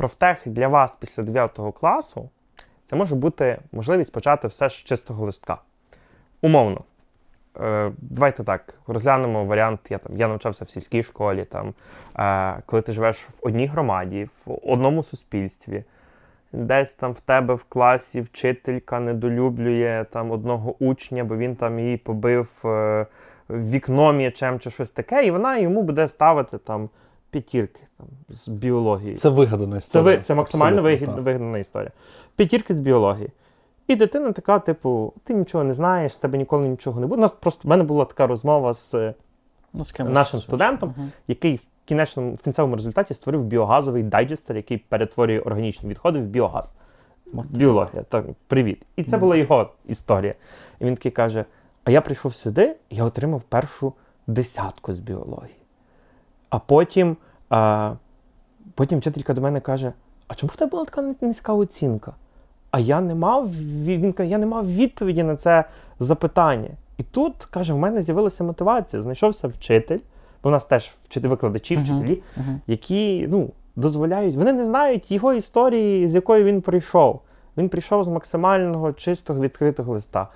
профтех для вас після 9 класу це може бути можливість почати все з чистого листка. Умовно. Е, давайте так, розглянемо варіант. Я там я навчався в сільській школі, там, е, коли ти живеш в одній громаді, в одному суспільстві, десь там в тебе в класі вчителька недолюблює там одного учня, бо він там її побив е, вікно м'ячем чи щось таке, і вона йому буде ставити там п'ятірки там, з біології. Це вигадана Це, історія. ви, це максимально Абсолютно, так. вигідна історія. П'ятірки з біології. І дитина така, типу, ти нічого не знаєш, з тебе ніколи нічого не буде. У нас просто в мене була така розмова з е, Ну, з кимось. нашим студентом, Мгм. який в кінечному в кінцевому результаті створив біогазовий дайджестер, який перетворює органічні відходи в біогаз. Біологія, так, привіт. І це була його історія. І він такий каже: А я прийшов сюди, я отримав першу десятку з біології. А потім, а, потім вчителька до мене каже: А чому в тебе була така низька оцінка? А я не мав він я не мав відповіді на це запитання. І тут каже: в мене з'явилася мотивація. Знайшовся вчитель, бо в нас теж вчителі, викладачі, Мгм. вчителі, Мгм. які ну, дозволяють, вони не знають його історії, з якої він прийшов. Він прийшов з максимального чистого відкритого листа.